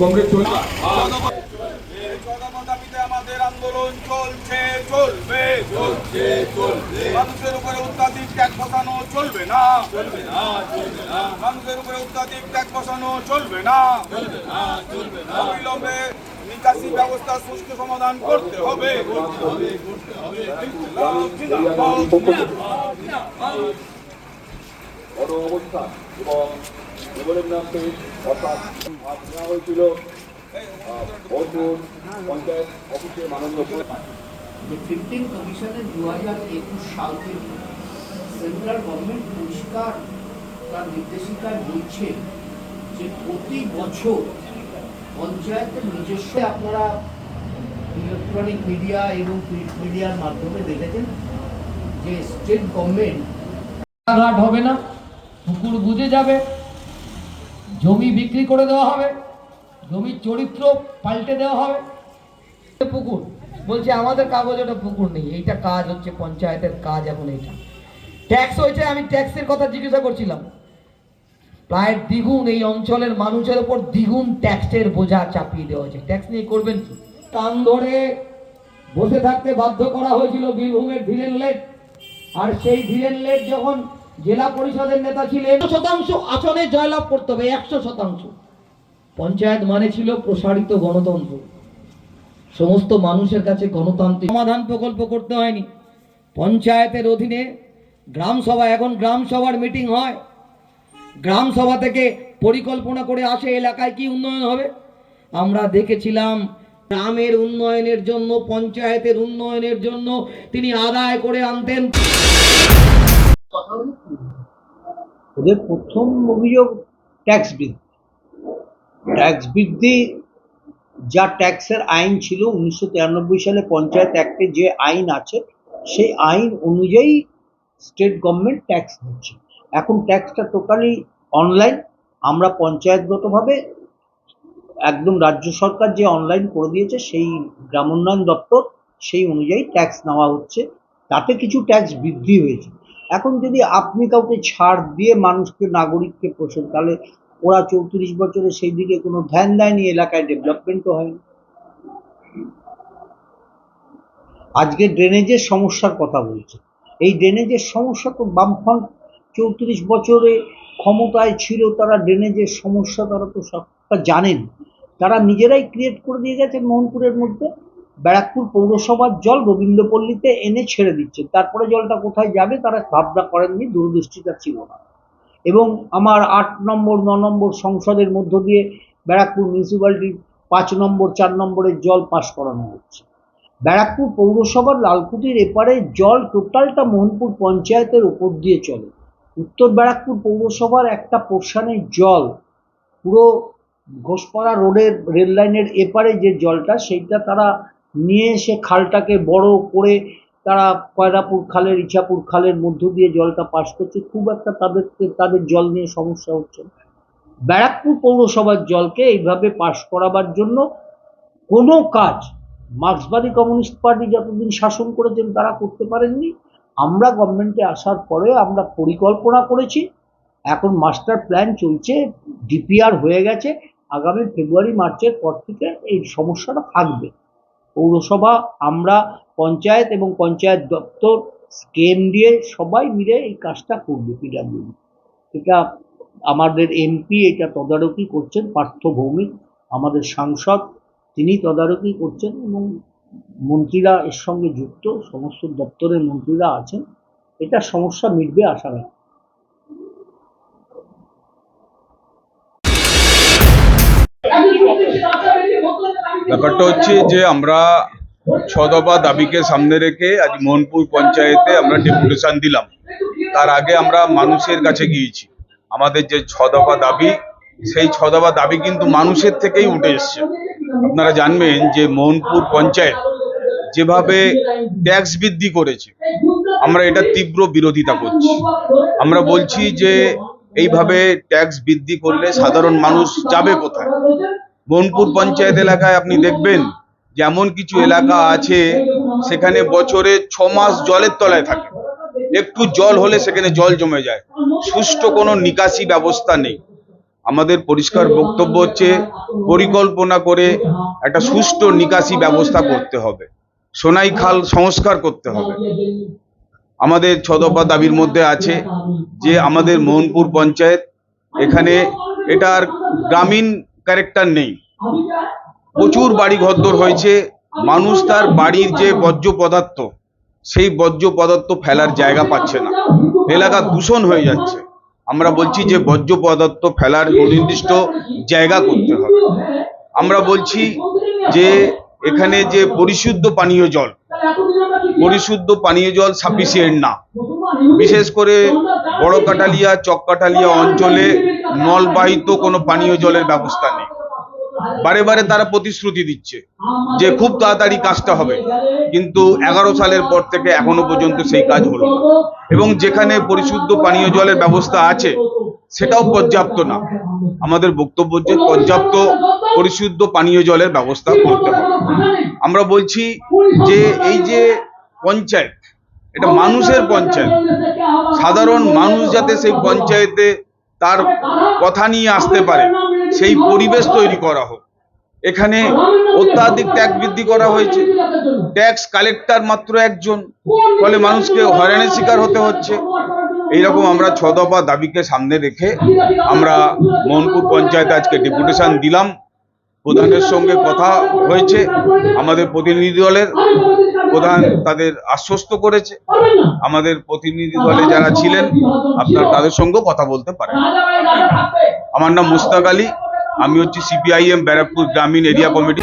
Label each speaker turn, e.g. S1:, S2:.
S1: কংগ্রেস
S2: আমাদের আন্দোলন চলছে চলবে চলছে চলবে। মানুষের উপরে অত্যাধিক ট্যাক্স বসানো চলবে না। চলবে না চলবে না। মানুষের উপরে অত্যাধিক ট্যাক্স বসানো চলবে না। চলবে না চলবে না। অবিলম্বে নিকাশি ব্যবস্থা সুষ্ঠু সমাধান করতে হবে। করতে হবে করতে হবে।
S1: গণ অবস্থান এবং নিবন্ধন নামতে অর্থাৎ ভাগ নেওয়া হয়েছিল পঞ্চায়েত অফিসে মাননীয়
S3: যে ফিফটিন কমিশনে দু হাজার একুশ সাল থেকে সেন্ট্রাল গভর্নমেন্ট পরিষ্কার তার নির্দেশিকায় বলছে যে প্রতি বছর পঞ্চায়েতের নিজস্ব আপনারা ইলেকট্রনিক মিডিয়া এবং প্রিন্ট মিডিয়ার মাধ্যমে দেখেছেন যে স্টেট গভর্নমেন্ট
S4: ঘাট হবে না। পুকুর বুঝে যাবে, জমি বিক্রি করে দেওয়া হবে, জমির চরিত্র পাল্টে দেওয়া হবে। পুকুর, বলছে আমাদের কাগজ ওটা পুকুর নেই, এইটা কাজ হচ্ছে, পঞ্চায়েতের কাজ এখন এইটা। ট্যাক্স হয়েছে, আমি ট্যাক্সের কথা জিজ্ঞাসা করছিলাম। প্রায় দ্বিগুণ এই অঞ্চলের মানুষের উপর দ্বিগুণ ট্যাক্সের বোঝা চাপিয়ে দেওয়া হয়েছে। ট্যাক্স নিয়ে করবেন কি? কান ধরে বসে থাকতে বাধ্য করা হয়েছিল বীরভূমের ধীরেন লেট আর সেই ধীরেন লেট যখন জেলা পরিষদের নেতা ছিলেন। শতাংশ আসনে জয়লাভ করতে হবে, একশো শতাংশ। পঞ্চায়েত মানে ছিল প্রসারিত গণতন্ত্র। সমস্ত মানুষের কাছে গণতান্ত্রিক সমাধান প্রকল্প করতে হয়নি। পঞ্চায়েতের অধীনে গ্রাম সভা, এখন গ্রাম সভার মিটিং হয়। গ্রাম সভা থেকে পরিকল্পনা করে আসে এলাকায় কি উন্নয়ন হবে। আমরা দেখেছিলাম গ্রামের উন্নয়নের জন্য, পঞ্চায়েতের উন্নয়নের জন্য তিনি আদায় করে আনতেন।
S5: ওদের প্রথম অভিযোগ ট্যাক্স বৃদ্ধি ট্যাক্স বৃদ্ধি যা ট্যাক্সের আইন ছিল উনিশশো তিরানব্বই সালে পঞ্চায়েত অ্যাক্টে যে আইন আছে, সেই আইন অনুযায়ী স্টেট গভর্নমেন্ট ট্যাক্স দিচ্ছে। এখন ট্যাক্সটা টোটালি অনলাইন আমরা পঞ্চায়েতগতভাবে একদম রাজ্য সরকার যে অনলাইন করে দিয়েছে, সেই গ্রাম উন্নয়ন দপ্তর সেই অনুযায়ী ট্যাক্স নেওয়া হচ্ছে। তাতে কিছু ট্যাক্স বৃদ্ধি হয়েছে। এখন যদি আপনি কাউকে ছাড় দিয়ে মানুষকে, নাগরিককে পোষেন, তাহলে ওরা চৌত্রিশ বছরে সেই দিকে কোনো ধ্যান দেয়নি, এলাকায় ডেভেলপমেন্টও হয়নি। আজকে ড্রেনেজের সমস্যার কথা বলছে। এই ড্রেনেজের সমস্যা তো বামফ্রন্ট চৌত্রিশ বছরে ক্ষমতায় ছিল, তারা ড্রেনেজের সমস্যা তারা তো সবটা জানেন। তারা নিজেরাই ক্রিয়েট করে দিয়ে গেছে মোহনপুরের মধ্যে। ব্যারাকপুর পৌরসভার জল রবীন্দ্রপল্লীতে এনে ছেড়ে দিচ্ছে। তারপরে জলটা কোথায় যাবে তারা ভাবনা করেননি দূরদৃষ্টিটা ছিল না। এবং আমার আট নম্বর, ন নম্বর সংসদের মধ্য দিয়ে ব্যারাকপুর মিউনিসিপ্যালিটির পাঁচ নম্বর, চার নম্বরের জল পাস করানো হচ্ছে। ব্যারাকপুর পৌরসভার লালকুটির এপারে জল টোটালটা মোহনপুর পঞ্চায়েতের উপর দিয়ে চলে। উত্তর ব্যারাকপুর পৌরসভার একটা পোর্শনের জল, পুরো ঘোষপাড়া রোডের রেল লাইনের এপারে যে জলটা, সেইটা তারা নিয়ে এসে খালটাকে বড় করে তারা কয়রাপুর খালের, ইছাপুর খালের মধ্য দিয়ে জলটা পাস করছে। খুব একটা তাদের তাদের জল নিয়ে সমস্যা হচ্ছে। ব্যারাকপুর পৌরসভার জলকে এইভাবে পাস করাবার জন্য কোনো কাজ মার্ক্সবাদী কমিউনিস্ট পার্টি যতদিন শাসন করেছেন তারা করতে পারেননি। আমরা গভর্নমেন্টে আসার পরে আমরা পরিকল্পনা করেছি। এখন মাস্টার প্ল্যান চলছে ডিপিআর হয়ে গেছে। আগামী ফেব্রুয়ারি মার্চের পর থেকে এই সমস্যাটা থাকবে। পৌরসভা, আমরা পঞ্চায়েত এবং পঞ্চায়েত দপ্তর, স্কেম দিয়ে সবাই মিলে এই কাজটা করবে পিডাব্লিউ এটা আমাদের এমপি এটা তদারকি করছেন, পার্থ ভৌমিক, আমাদের সাংসদ, তিনি তদারকি করছেন এবং মন্ত্রীরা এর সঙ্গে যুক্ত, সমস্ত দপ্তরের মন্ত্রীরা আছেন। এটা সমস্যা মিটবে আশা রাখি
S6: ব্যাপারটা হচ্ছে যে আমরা ছ দফা দাবিকে সামনে রেখে আজ মোহনপুর পঞ্চায়েতে আমরা ডেপুটেশন দিলাম। তার আগে আমরা মানুষের কাছে গিয়েছি। আমাদের যে ছ দফা দাবি, সেই ছ দফা দাবি কিন্তু মানুষের থেকেই উঠে এসছে। আপনারা জানবেন যে মোহনপুর পঞ্চায়েত যেভাবে ট্যাক্স বৃদ্ধি করেছে, আমরা এটা তীব্র বিরোধিতা করছি। আমরা বলছি যে এইভাবে ট্যাক্স বৃদ্ধি করলে সাধারণ মানুষ যাবে কোথায়? বোনপুর পঞ্চায়েত এলাকায় আপনি দেখবেন যেমন কিছু এলাকা আছে, সেখানে বছরে ছ মাস জলের তলায় থাকে। একটু জল হলে সেখানে জল জমে যায়। সুষ্ঠু কোনো নিকাশি ব্যবস্থা নেই। আমাদের পরিষ্কার বক্তব্য হচ্ছে, পরিকল্পনা করে একটা সুষ্ঠু নিকাশি ব্যবস্থা করতে হবে। সোনাই খাল সংস্কার করতে হবে। আমাদের ছ দফা দাবির মধ্যে আছে যে আমাদের মোহনপুর পঞ্চায়েত এখানে এটার গ্রামীণ ক্যারেক্টার নেই। প্রচুর বাড়ি ঘরদোর হয়েছে। মানুষ তার বাড়ির যে বর্জ্য পদার্থ, সেই বর্জ্য পদার্থ ফেলার জায়গা পাচ্ছে না। এলাকা দূষণ হয়ে যাচ্ছে। আমরা বলছি যে বর্জ্য পদার্থ ফেলার নির্দিষ্ট জায়গা করতে হবে। আমরা বলছি যে এখানে যে পরিশুদ্ধ পানীয় জল, পরিশুদ্ধ পানীয় জল সাফিসিয়েন্ট না। বিশেষ করে বড় কাটালিয়া চক কাটালিয়া অঞ্চলে নলবাহিত কোনো পানীয় জলের ব্যবস্থা নেই। বারে বারে তারা প্রতিশ্রুতি দিচ্ছে যে খুব তাড়াতাড়ি কাজটা হবে। কিন্তু এগারো সালের পর থেকে এখনও পর্যন্ত সেই কাজ হলো এবং যেখানে পরিশুদ্ধ পানীয় জলের ব্যবস্থা আছে, সেটাও পর্যাপ্ত না। আমাদের বক্তব্য যে পর্যাপ্ত পরিশুদ্ধ পানীয় জলের ব্যবস্থা করতে হবে। আমরা বলছি যে এই যে পঞ্চায়েত এটা মানুষের পঞ্চায়েত। সাধারণ মানুষ যাতে সেই পঞ্চায়েতে তার কথা নিয়ে আসতে পারে, সেই পরিবেশ তৈরি করা হোক। এখানে অত্যাধিক ট্যাক্স বৃদ্ধি করা হয়েছে। ট্যাক্স কালেক্টর মাত্র একজন, ফলে মানুষকে হয়রানির শিকার হতে হচ্ছে। এইরকম আমরা ছ দফা দাবিকে সামনে রেখে আমরা মোহনপুর পঞ্চায়েতে আজকে ডেপুটেশন দিলাম। প্রধানের সঙ্গে কথা হয়েছে। আমাদের প্রতিনিধি দলের প্রধান তাদের আশ্বস্ত করেছে। আমাদের প্রতিনিধি দলে যারা ছিলেন, আপনার তাদের সঙ্গে কথা বলতে পারেন। আমার নাম মুস্তাক আলী, আমি হচ্ছি সিপিআইএম ব্যারাকপুর গ্রামীণ এরিয়া কমিটি।